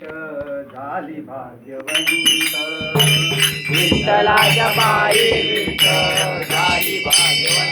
झाली भाग्यवंत. विठ्ठलाच्या पायी झाली भाग्यवंत.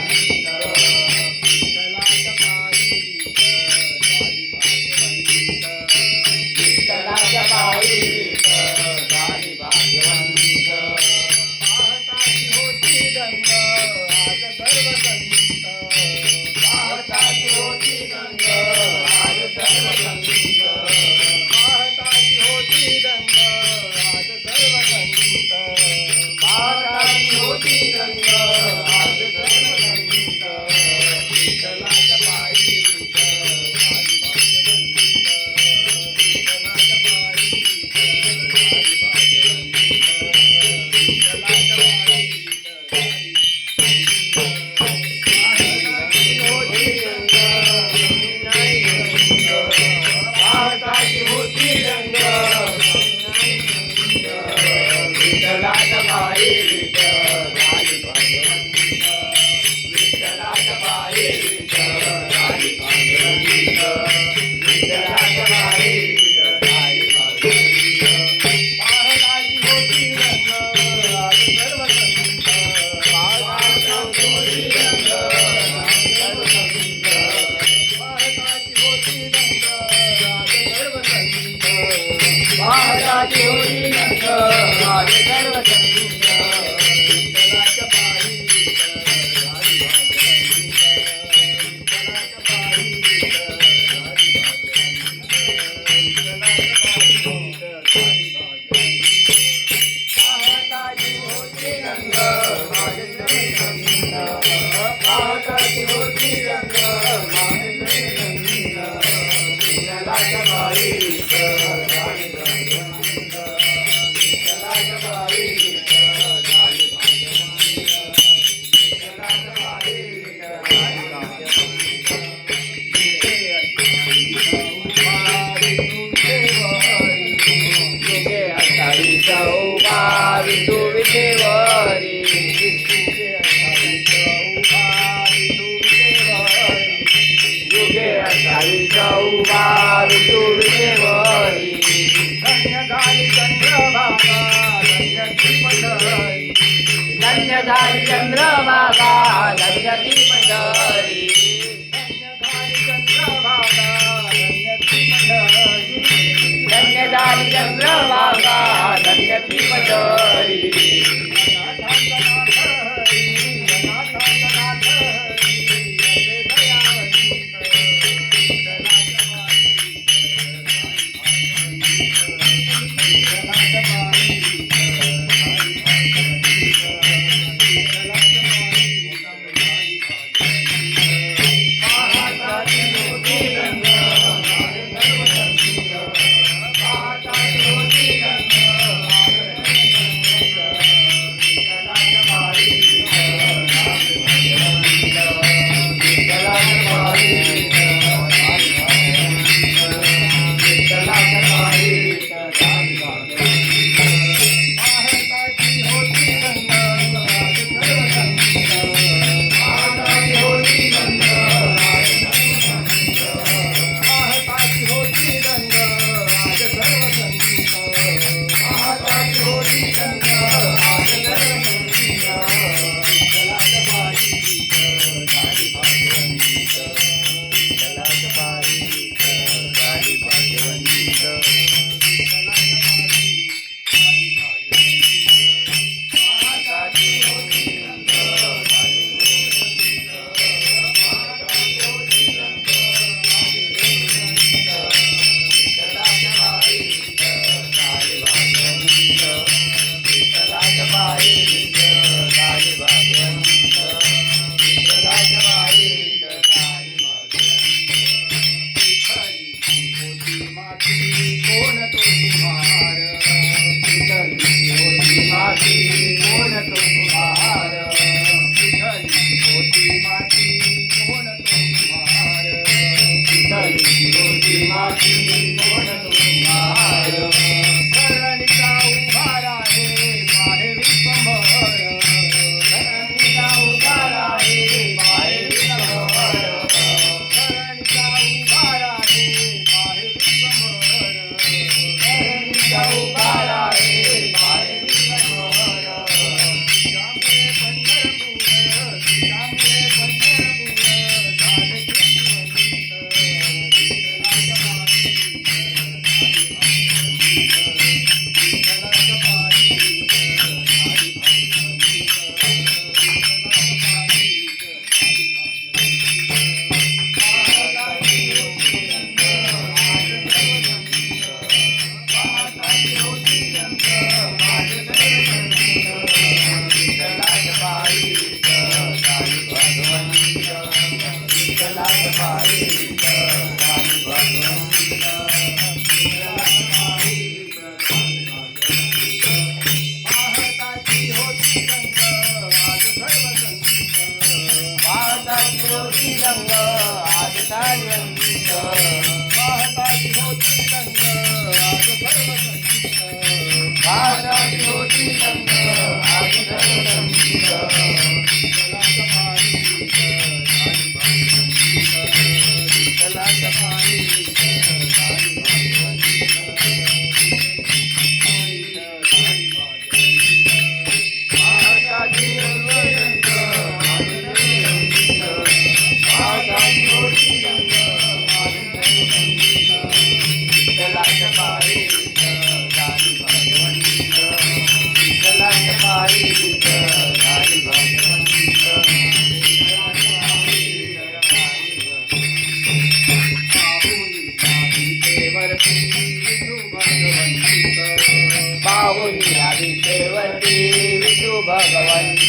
Hare धन्यधारी चंद्र बाबा धन्यती मंडळी। धन्यधारी चंद्र बाबा धन्यती मंडळी। parede. વિષ્ણુ ભગવંત.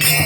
तू